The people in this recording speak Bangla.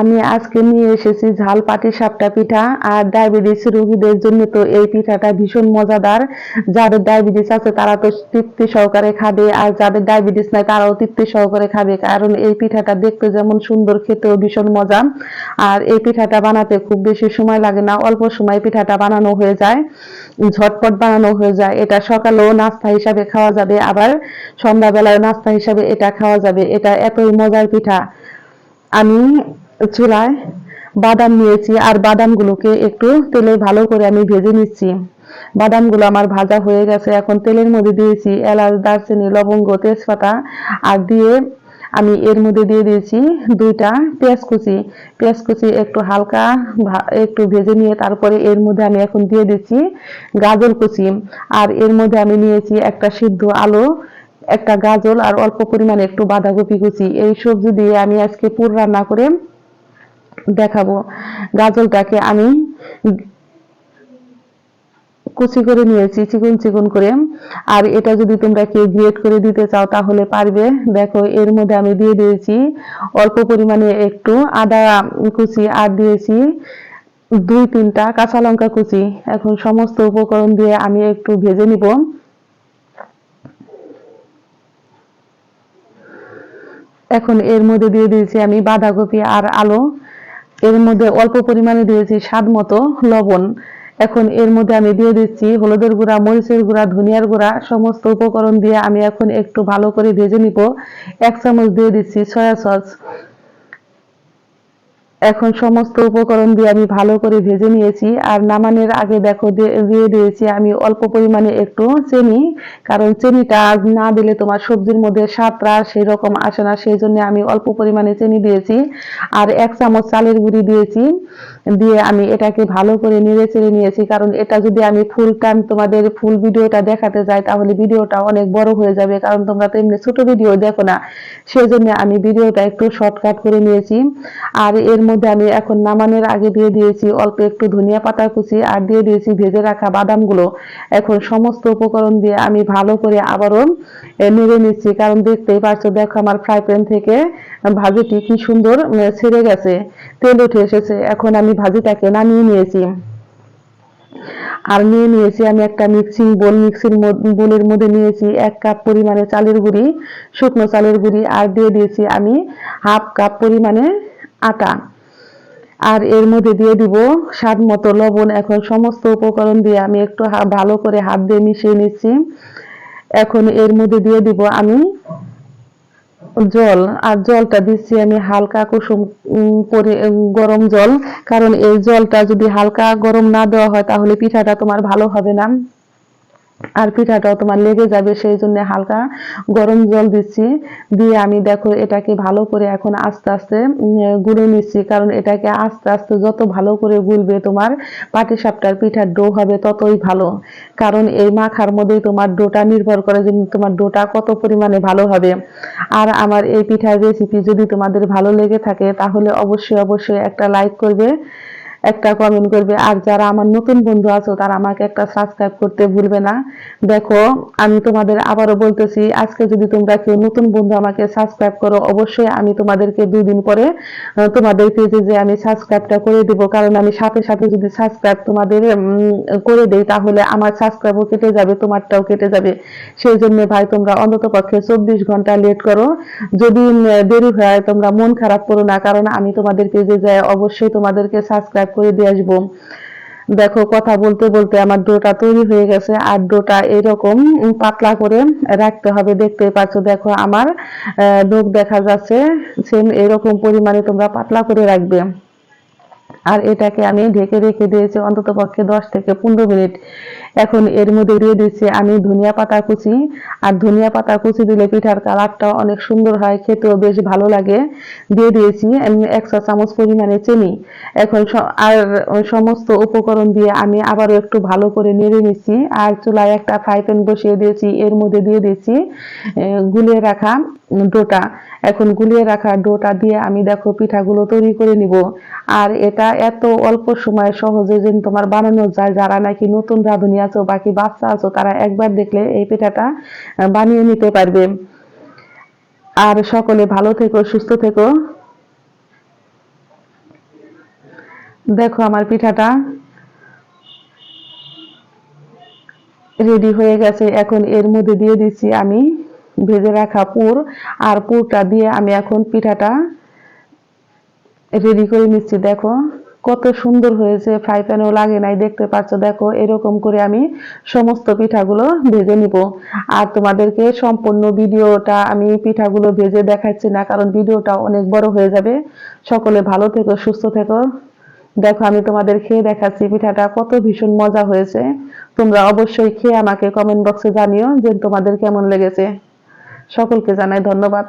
আমি আজকে নিয়ে এসেছি ঝাল পাটি, সাপটা পিঠা আর ডায়াবেটিস রোগীদের জন্য তো এই পিঠাটা ভীষণ মজাদার। যাদের ডায়াবেটিস আছে তারা তো তৃপ্তি সহকারে খাবে আর যাদের ডায়াবেটিস নাই তারাও তৃপ্তি সহকারে খাবে। কারণ এই পিঠাটা দেখতে যেমন সুন্দর, খেতেও ভীষণ মজা আর এই পিঠাটা বানাতে খুব বেশি সময় লাগে না, অল্প সময় পিঠাটা বানানো হয়ে যায়, ঝটপট বানানো হয়ে যায়। এটা সকালেও নাস্তা হিসাবে খাওয়া যাবে, আবার সন্ধ্যাবেলায় নাস্তা হিসাবে এটা খাওয়া যাবে। এটা এতই মজার পিঠা। আমি চুলায় বাদাম নিয়েছি আর বাদামগুলোকে একটু তেলে ভালো করে আমি ভেজে নিচ্ছি। বাদামগুলো আমার ভাজা হয়ে গেছে, এখন তেলের মধ্যে দিয়েছি এলাচ, দারচিনি, লবঙ্গ, তেজপাতা আর দিয়ে আমি এর মধ্যে দিয়ে দিয়েছি দুইটা পেঁয়াজ কুচি। পেঁয়াজ কুচি একটু হালকা একটু ভেজে নিয়ে তারপরে এর মধ্যে আমি এখন দিয়ে দিচ্ছি গাজর কুচি। আর এর মধ্যে আমি নিয়েছি একটা সিদ্ধ আলু, একটা গাজর আর অল্প পরিমাণে একটু বাঁধাকপি কুচি। এই সবজি দিয়ে আমি আজকে পুর রান্না করে দেখাবো। গাজরটাকে আমি কুচি করে নিয়েছি, চিকন চিকন করে। আর এটা যদি তোমরা কেউ গ্রেট করে দিতে চাও, তাহলে পারবে। দেখো, এর মধ্যে আমি দিয়ে দিয়েছি অল্প পরিমাণে একটু আদা কুচি, আর দিয়েছি দুই তিনটা কাঁচা লঙ্কা কুচি। এখন সমস্ত উপকরণ দিয়ে আমি একটু ভেজে নিব। এখন এর মধ্যে দিয়ে দিয়েছি আমি বাঁধাকপি আর আলু। এর মধ্যে অল্প পরিমাণে দিয়েছি স্বাদ মতো লবণ। এখন এর মধ্যে আমি দিয়ে দিচ্ছি হলুদের গুঁড়া, মরিচের গুঁড়া, ধনিয়ার গুঁড়া, সমস্ত উপকরণ দিয়ে আমি এখন একটু ভালো করে ভেজে নিব। এক চামচ দিয়ে দিচ্ছি সয়া সস। এখন সমস্ত উপকরণ দিয়ে আমি ভালো করে ভেজে নিয়েছি। আর নামানোর আগে দেখো দিয়ে দিয়ে দিয়েছি আমি অল্প পরিমাণে একটু চিনি। কারণ চিনিটা না দিলে তোমার সবজির মধ্যে স্বাদটা সেই রকম আসে না। সেই জন্য আমি অল্প পরিমাণে চিনি দিয়েছি। আর এক চামচ চালের গুঁড়ি দিয়েছি। দিয়ে আমি এটাকে ভালো করে নেড়ে চেড়ে নিয়েছি। কারণ এটা যদি আমি ফুল টাইম তোমাদের ফুল ভিডিওটা দেখাতে যাই, তাহলে ভিডিওটা অনেক বড় হয়ে যাবে। কারণ তোমরা তো এমনি ছোট ভিডিও দেখো না। সেই জন্য আমি ভিডিওটা একটু শর্টকাট করে নিয়েছি। আর এর মধ্যে আমি এখন নামানোর আগে দিয়ে দিয়েছি অল্প একটু ধনিয়া পাতা কুচি আর দিয়ে দিয়েছি ভেজে রাখা বাদামগুলো। এখন সমস্ত উপকরণ দিয়ে আমি ভালো করে আবারও নেড়ে নিচ্ছি। কারণ দেখতেই পারছ, দেখো আমার ফ্রাই প্যান থেকে ভাজিটি কি সুন্দর ছেড়ে গেছে। তেল উঠে এসেছে। এখন আমি ভাজিটাকে নামিয়ে নিয়েছি। আর নিয়ে নিয়েছি আমি একটা মিক্সিং বোল মিক্সিং বোলের মধ্যে নিয়েছি এক কাপ পরিমাণে চালের গুঁড়ি, শুকনো চালের গুঁড়ি, আর দিয়ে দিয়েছি আমি হাফ কাপ পরিমাণে আটা। আর এর মধ্যে দিয়ে দিব স্বাদ মতো লবণ। এখন সমস্ত উপকরণ দিয়ে আমি একটু ভালো করে হাত দিয়ে মিশিয়ে নিচ্ছি। এখন এর মধ্যে দিয়ে দিব আমি জল আর জলটা দিচ্ছি আমি হালকা কুসুম উম, গরম জল। কারণ এই জলটা যদি হালকা গরম না দেওয়া হয় তাহলে পিঠাটা তোমার ভালো হবে না। আর পিঠাটাও তোমার লেগে যাবে সেই জন্য হালকা গরম জল দিচ্ছি। দিয়ে আমি দেখো এটাকে ভালো করে এখন আস্তে আস্তে গুলে নিচ্ছি। কারণ এটাকে আস্তে আস্তে যত ভালো করে গুলবে তোমার পাটিসাপটার পিঠার ডো হবে ততই ভালো। কারণ এই মাখার মধ্যেই তোমার ডোটা নির্ভর করে যে তোমার ডোটা কত পরিমাণে ভালো হবে। আর আমার এই পিঠার রেসিপি যদি তোমাদের ভালো লেগে থাকে, তাহলে অবশ্যই অবশ্যই একটা লাইক করবে। একটা কমেন্ট করবে। আর যারা আমার নতুন বন্ধু আছো তারা আমাকে একটা সাবস্ক্রাইব করতে ভুলবে না। দেখো আমি তোমাদের আবারও বলতেছি আজকে যদি তোমরা কেউ নতুন বন্ধু আমাকে সাবস্ক্রাইব করো অবশ্যই আমি তোমাদেরকে দুই দিন পরে আহ, তোমাদের পেজে যে আমি সাবস্ক্রাইবটা করে দেব। কারণ আমি সাথে সাথে যদি সাবস্ক্রাইব তোমাদের করে দেই তাহলে আমার সাবস্ক্রাইবও কেটে যাবে তোমারটাও কেটে যাবে। সেই জন্য ভাই তোমরা অন্তত পক্ষে চব্বিশ ঘণ্টা লেট করো। যদি দেরি হয় তোমরা মন খারাপ করো না। কারণ আমি তোমাদের পেজে যাই অবশ্যই তোমাদেরকে সাবস্ক্রাইব করে দিয়ে আসব। দেখো, কথা বলতে বলতে আমার ডোটা তৈরি হয়ে গেছে। আর ডোটা এরকম পাতলা করে রাখতে হবে দেখতে পাচ্ছ। দেখো, আমার ডোক দেখা যাচ্ছে সেম এরকম পরিমাণে তোমরা পাতলা করে রাখবে। আর এটাকে আমি ঢেকে রেখে দিয়েছি অন্তত পক্ষে দশ থেকে পনেরো মিনিট। এখন এর মধ্যে দিয়ে দিচ্ছি আমি ধনিয়া পাতা কুচি। আর ধনিয়া পাতা কুচি দিলে পিঠার কালারটা অনেক সুন্দর হয়, খেতেও বেশ ভালো লাগে। দিয়ে দিয়েছি আমি এক চা চামচ পরিমাণে চিনি। এখন আর সমস্ত উপকরণ দিয়ে আমি আবারও একটু ভালো করে নেড়ে নিচ্ছি। আর চুলায় একটা ফ্রাই প্যান বসিয়ে দিয়েছি, এর মধ্যে দিয়ে দিয়েছি গুলিয়ে রাখা ডোটা। এখন গুলিয়ে রাখা ডোটা দিয়ে আমি দেখো পিঠাগুলো তৈরি করে নিব। আর এটা এত অল্প সময় সহজে যে তোমার বানানো যায়, যারা নাকি নতুন রাঁধুনি আছো, বাকি বাচ্চা আছো, তারা একবার দেখলে এই পিঠাটা বানিয়ে নিতে পারবে। আর সকলে ভালো থেকো, সুস্থ থেকো। দেখো আমার পিঠাটা রেডি হয়ে গেছে। এখন এর মধ্যে দিয়ে দিচ্ছি আমি ভেজে রাখা পুর, আর পুরটা দিয়ে আমি এখন পিঠাটা রেডি করে নিচ্ছি। দেখো। কত সুন্দর হয়েছে ফ্রাই প্যানেও লাগে নাই, দেখতে পাচ্ছ, দেখো, এরকম করে আমি সমস্ত পিঠাগুলো ভেজে নিব। আর তোমাদেরকে সম্পূর্ণ ভিডিওটা আমি পিঠাগুলো ভেজে দেখাচ্ছি না, কারণ ভিডিওটা অনেক বড় হয়ে যাবে। সকলে ভালো থেকো, সুস্থ থেকো। দেখো, আমি তোমাদের খেয়ে দেখাচ্ছি পিঠাটা, কত ভীষণ মজা হয়েছে। তোমরা অবশ্যই খেয়ে আমাকে কমেন্ট বক্সে জানিও যে তোমাদের কেমন লেগেছে। সকলকে জানাই ধন্যবাদ।